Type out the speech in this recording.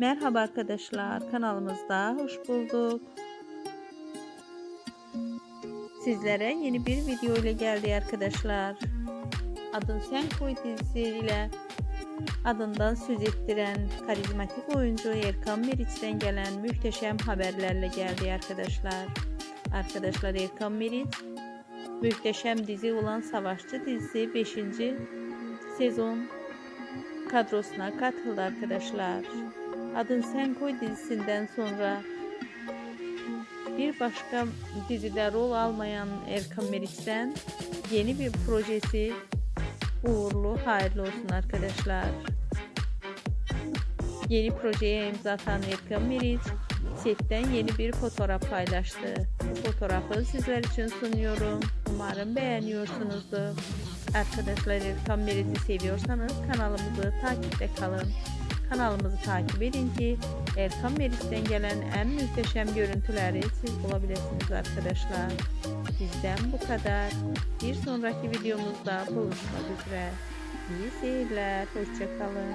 Merhaba arkadaşlar, kanalımızda hoş bulduk. Sizlere yeni bir video ile geldi arkadaşlar. Adın Sen Koy dizisiyle adından söz ettiren karizmatik oyuncu Erkan Meriç'ten gelen muhteşem haberlerle geldi arkadaşlar. Arkadaşlar Erkan Meriç muhteşem dizi olan Savaşçı dizisi 5. sezon kadrosuna katıldı arkadaşlar. Adın Sen Koy dizisinden sonra bir başka dizide rol almayan Erkan Meriç'ten yeni bir projesi uğurlu, hayırlı olsun arkadaşlar. Yeni projeye imza atan Erkan Meriç setten yeni bir fotoğraf paylaştı. Bu fotoğrafı sizler için sunuyorum. Umarım beğeniyorsunuzdur. Arkadaşlar Erkan Meriç'i seviyorsanız kanalımızı takipte kalın. Kanalımızı takip edin ki Erkan Meriç'ten gelen en muhteşem görüntüleri siz bulabilirsiniz arkadaşlar. Bizden bu kadar. Bir sonraki videomuzda buluşmak üzere. İyi seyirler. Hoşçakalın.